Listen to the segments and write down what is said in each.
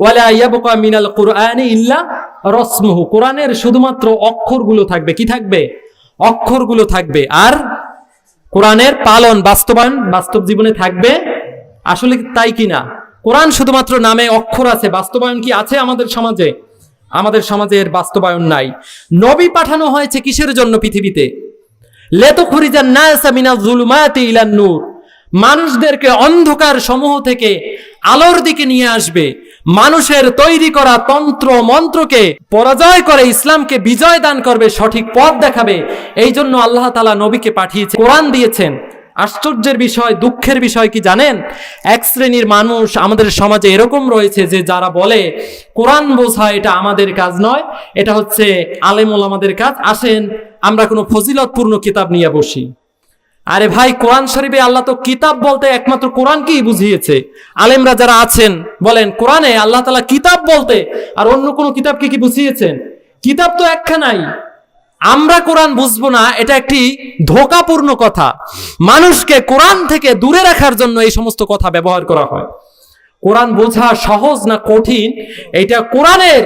ওয়ালা ইয়াবকা মিনাল কোরআনের শুধুমাত্র অক্ষরগুলো থাকবে। কি থাকবে? অক্ষরগুলো থাকবে। আর কোরআনের পালন বাস্তবায়ন বাস্তব জীবনে থাকবে। আসলে তাই কি না কোরআন শুধুমাত্র নামে অক্ষর আছে। বাস্তবায়ন কি আছে আমাদের সমাজে? আমাদের সমাজে এর বাস্তবায়ন নাই। নবী পাঠানো হয়েছে কিসের জন্য পৃথিবীতে? মানুষদেরকে অন্ধকার সমূহ থেকে আলোর দিকে নিয়ে আসবে। মানুষের তৈরি করা তন্ত্র মন্ত্রকে পরাজয় করে ইসলামকে বিজয় দান করবে, সঠিক পথ দেখাবে। এই জন্য আল্লাহ তালা নবীকে পাঠিয়েছে কোরআন দিয়েছেন। আশ্চর্যের বিষয়, দুঃখের বিষয় কি জানেন? এক শ্রেণির মানুষ আমাদের সমাজে এরকম রয়েছে যে যারা বলে, কোরআন বোঝা এটা আমাদের কাজ নয়, এটা হচ্ছে আলেমুল আমাদের কাজ। আসেন, আমরা কোনো ফজিলতপূর্ণ কিতাব নিয়ে বসি। আরে ভাই, কোরআন শরীফে আল্লাহ তো কিতাব বলতে একমাত্র কোরআনকেই বুঝিয়েছে। আলেমরা যারা আছেন, বলেন, কোরআনে আল্লাহ তালা কিতাব বলতে আর অন্য কোনো কিতাবকে কি বুঝিয়েছেন? কিতাব তো একখানাই। আমরা কোরআন বুঝব না, এটা একটি ধোকাপূর্ণ কথা। মানুষকে কোরআন থেকে দূরে রাখার জন্য এই সমস্ত কথা ব্যবহার করা হয়। কোরআন বোঝা সহজ না কঠিন? এটা কোরআনের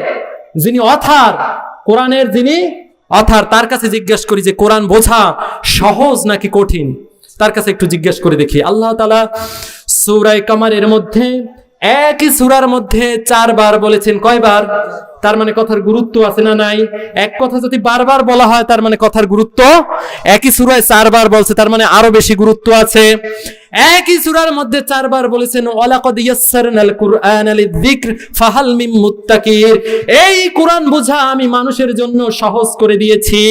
যিনি অথার, কোরআনের যিনি অথার তার কাছে জিজ্ঞেস করি যে, কোরআন বোঝা সহজ নাকি কঠিন? তার কাছে একটু জিজ্ঞেস করে দেখি। আল্লাহ তালা সৌরায় কামারের মধ্যে একই সুরার মধ্যে চারবার বলেছেন, কয়বার? তার মানে কথার গুরুত্ব আছে না নাই? এক কথা যদি বারবার বলা হয়, তার মানে কথার গুরুত্ব একই সুরায় চারবার বলছে, তার মানে আরও বেশি গুরুত্ব আছে। একই সুরার মধ্যে চারবার বলেছেন, ওয়ালাকাদ ইয়াসসারনাল কুরআনা লিযিকর, ফাহাল মিম মুত্তাকির। এই কোরআন বোঝা আমি মানুষের জন্য সহজ করে দিয়েছি।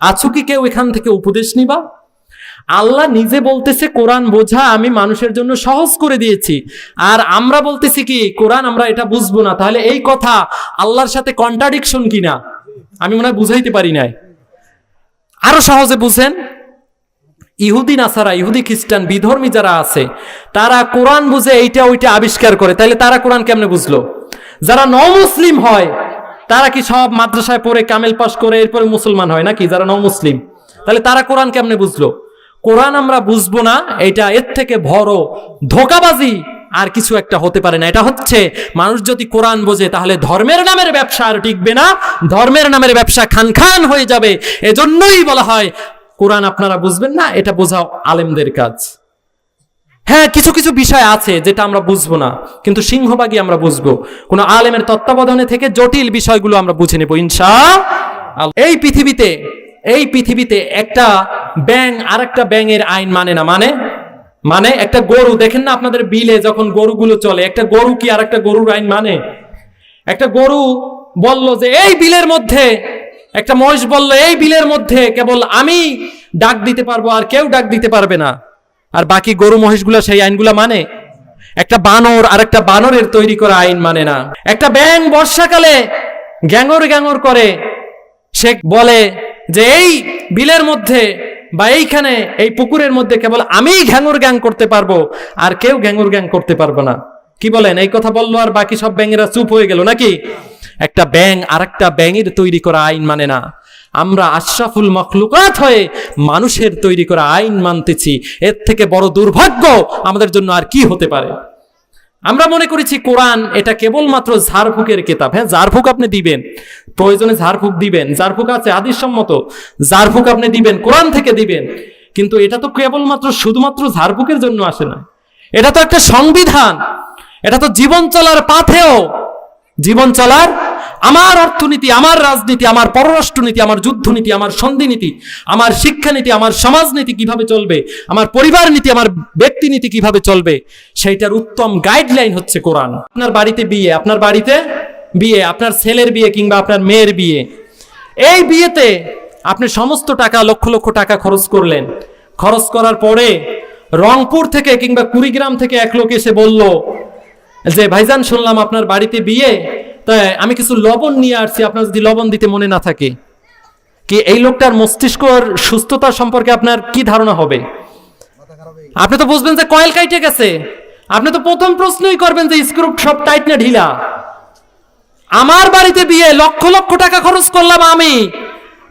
আছো কি কেউ এখান থেকে উপদেশ নিবা? আল্লাহ নিজে বলতেছে, কোরআন বোঝা, আমি মানুষের জন্য সহজ করে দিয়েছি। আর আমরা বলতেছি কি, কোরআন আমরা এটা বুঝব না। তাহলে এই কথা আল্লাহর সাথে কন্ট্রাডিকশন কিনা? আমি মনে হয় বুঝাইতে পারি নাই। আরও সহজে বুঝেন। ইহুদি নাসারা, ইহুদি খ্রিস্টান, বিধর্মী যারা আছে, তারা কোরআন বুঝে এইটা ওইটা আবিষ্কার করে। তাহলে তারা কোরআন কেমনে বুঝলো? যারা ন মুসলিম হয়, তারা কি সব মাদ্রাসায় পড়ে কামেল পাশ করে এরপরে মুসলমান হয় নাকি? যারা ন মুসলিম তাহলে তারা কোরআন কেমনে বুঝলো? কোরআন আমরা বুঝব না, এটা এর থেকে বড় ধোকাবাজি আর কিছু একটা হতে পারে না। এটা হচ্ছে মানুষ যদি কোরআন বোঝে, তাহলে ধর্মের নামের ব্যবসা আর টিকবে না। ধর্মের নামের ব্যবসা খান খান হয়ে যাবে। এজন্যই বলা হয়, কোরআন আপনারা বুঝবেন না, এটা বোঝাও আলেমদের কাজ। হ্যাঁ কিছু কিছু বিষয় আছে যেটা আমরা বুঝব না, কিন্তু সিংহভাগই আমরা বুঝব। কোনো আলেমের তত্ত্বাবধানে থেকে জটিল বিষয়গুলো আমরা বুঝে নেব, ইনশা এই পৃথিবীতে এই পৃথিবীতে একটা ব্যাং আর একটা ব্যাঙের আইন মানে না মানে? মানে একটা গরু, দেখেন না আপনাদের বিলে যখন গরুগুলো চলে, একটা গরু কি আর একটা গরুর আইন মানে? একটা গরু বলল যে, এই বিলের মধ্যে, একটা মহিষ বলল, এই বিলের মধ্যে কেবল আমি ডাক দিতে পারব, আর কেউ ডাক দিতে পারবে না। আর বাকি গরু মহিষগুলো সেই আইনগুলো মানে? একটা বানর আর একটা বানরের তৈরি করা আইন মানে না। একটা ব্যাং বর্ষাকালে গ্যাঙর গ্যাঙর করে, সে বলে যে এই বিলের মধ্যে বা এইখানে এই পুকুরের মধ্যে কেবল আমিই ঘ্যাঙুর গ্যাং করতে পারব, আর কেউ ঘ্যাঙর গ্যাং করতে পারব না। কি বলেন? এই কথা বলল আর বাকি সব ব্যাঙেরা চুপ হয়ে গেল নাকি? একটা ব্যাং আর একটা ব্যাঙের তৈরি করা আইন মানে না। আমরা আশরাফুল মখলুকাত হয়ে মানুষের তৈরি করা আইন মানতেছি। এর থেকে বড় দুর্ভাগ্য আমাদের জন্য আর কি হতে পারে? আমরা মনে করেছি কোরআন এটা কেবলমাত্র ঝাড়ফুকের কেতাব। হ্যাঁ ঝাড়ফুক আপনি দিবেন। প্রয়োজনে ঝাড়ফুক দিবেন। ঝাড়ফুক আছে আদির সম্মত ঝাড়ফুক আপনি দিবেন, কোরআন থেকে দিবেন। কিন্তু এটা তো কেবলমাত্র শুধুমাত্র ঝাড়ফুকের জন্য আসে না। এটা তো একটা সংবিধান। এটা তো জীবন চলার পাথেও। জীবন চলার আমার অর্থনীতি, আমার রাজনীতি, আমার পররাষ্ট্রনীতি, আমার যুদ্ধনীতি, আমার সন্ধিনীতি, আমার শিক্ষানীতি, আমার সমাজনীতি কীভাবে চলবে, আমার পরিবার নীতি আমার ব্যক্তি নীতি কীভাবে চলবে, সেইটার উত্তম গাইডলাইন হচ্ছে কোরআন। আপনার বাড়িতে বিয়ে, আপনার বাড়িতে বিয়ে, আপনার ছেলের বিয়ে কিংবা আপনার মেয়ের বিয়ে। এই বিয়েতে আপনি সমস্ত টাকা, লক্ষ লক্ষ টাকা খরচ করলেন। খরচ করার পরে রংপুর থেকে কিংবা কুড়িগ্রাম থেকে এক লোক এসে বলল যে, ভাইজান, শুনলাম আপনার বাড়িতে বিয়ে আমি কিছু লবণ নিয়ে আসছি, আপনার যদি লবণ দিতে মনে না থাকে। কি এই লোকটার মস্তিষ্কর সুস্থতা সম্পর্কে আপনার কি ধারণা হবে? আপনি তো বুঝবেন যে কয়েল কাইটে গেছে। আপনি তো প্রথম প্রশ্নই করবেন যে স্ক্রু সব টাইট না ঢিলা। আমার বাড়িতে বিয়ে, লক্ষ লক্ষ টাকা খরচ করলাম আমি।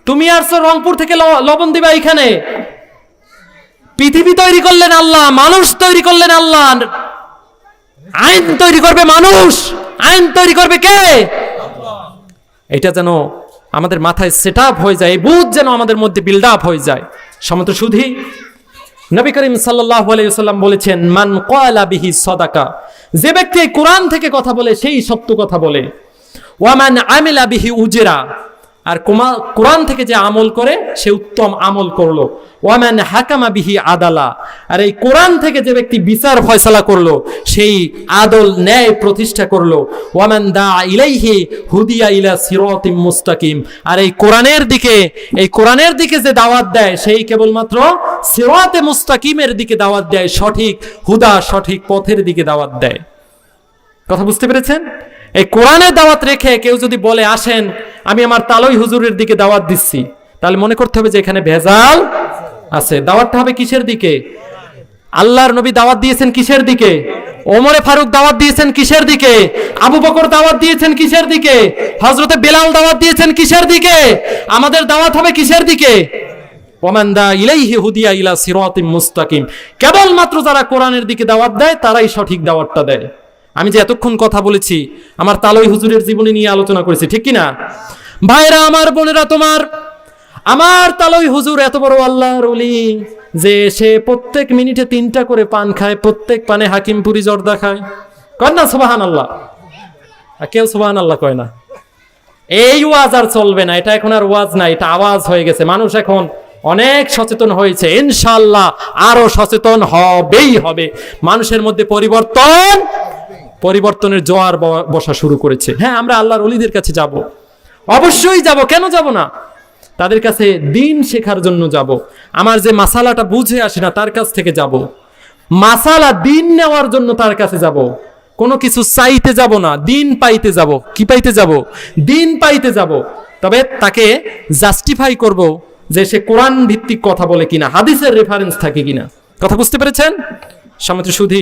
তুমি আসছো রংপুর থেকে লবণ দিবা এখানে পৃথিবী তৈরি করলেন আল্লাহ, মানুষ তৈরি করলেন আল্লাহ। আইন তৈরি করবে মানুষ। আইন তৈরি করবে কে? এটা যেন আমাদের মাথায় সেট আপ হয়ে যায় বুধ যেন আমাদের মধ্যে বিল্ড আপ হয়ে যায়। সমত শুধু নবী করিম সাল্লাহ আলাইসাল্লাম বলেছেন, মান কয়লা বিহি সদাকা যে ব্যক্তি কোরআন থেকে কথা বলে, সেই সত্য কথা বলে। ওয়ামান আমিলা বিহি উজেরা আর কোরআন থেকে যে আমল করে, সে উত্তম আমল করল। ওয়ামান হাকামা বিহি আদালা। আর এই কোরআন থেকে যে ব্যক্তি বিচার ফয়সালা করল, সেই আদল ন্যায় প্রতিষ্ঠা করল। ওয়ামান দা ইলাইহি হুদিয়া ইলা সিরাতিম মুস্তাকিম। আর এই কোরআনের দিকে, এই কোরআনের দিকে যে দাওয়াত দেয়, সেই কেবলমাত্র সিরাতে মুস্তাকিমের দিকে দাওয়াত দেয়, সঠিক হুদা সঠিক পথের দিকে দাওয়াত দেয়। কথা বুঝতে পেরেছেন? এই কোরআনের দাওয়াত রেখে কেউ যদি বলে, আসেন, আমি আমার তালই হুজুরের দিকে দাওয়াত দিচ্ছি, তাহলে মনে করতে হবে যে এখানে ভেজাল আছে। দাওয়াতটা হবে কিসের দিকে? আল্লাহর নবী দাওয়াত দিয়েছেন কিসের দিকে? ওমরে ফারুক দাওয়াত দিয়েছেন কিসের দিকে? আবু বকর দাওয়াত দিয়েছেন কিসের দিকে? হজরতে বেলাল দাওয়াত দিয়েছেন কিসের দিকে? আমাদের দাওয়াত হবে কিসের দিকে? ওমান্দা ইলাইহি হুদিয়া ইলা সিরাতিম মুস্তাকিম। কেবলমাত্র যারা কোরআনের দিকে দাওয়াত দেয়, তারাই সঠিক দাওয়াতটা দেয়। আমি যে এতক্ষণ কথা বলেছি, আমার তালই হুজুরের জীবনী নিয়ে আলোচনা করেছি, ঠিক কি না ভাইরা, আমার বোনেরা, তোমার, আমার তালই হুজুর এত বড় আল্লাহর ওলি যে সে প্রত্যেক মিনিটে তিনটা করে পান খায়, প্রত্যেক পানে হাকিমপুরি জর্দা খায়। কর না সুবাহান আল্লাহ কেউ সুবাহান আল্লাহ কয় না। এই ওয়াজ আর চলবে না, এটা এখন আর ওয়াজ না, এটা আওয়াজ হয়ে গেছে। মানুষ এখন অনেক সচেতন হয়েছে ইনশাল্লাহ আরও সচেতন হবেই হবে। মানুষের মধ্যে পরিবর্তন পরিবর্তনের জোয়ার বসা শুরু করেছে। হ্যাঁ আমরা আল্লাহর অলিদের কাছে যাব। অবশ্যই যাব। কেন যাব না? তাদের কাছে দিন শেখার জন্য যাব। আমার যে মাসালাটা বুঝে আসে না, তার কাছ থেকে যাব। মাসালা দিন নেওয়ার জন্য তার কাছে যাব। কোনো কিছু চাইতে যাব না। দিন পাইতে যাব। কি পাইতে যাব? দিন পাইতে যাব। তবে তাকে জাস্টিফাই করব যে সে কোরআন ভিত্তিক কথা বলে কিনা, হাদিসের রেফারেন্স থাকে কিনা। কথা বুঝতে পেরেছেন? সামনে শুধু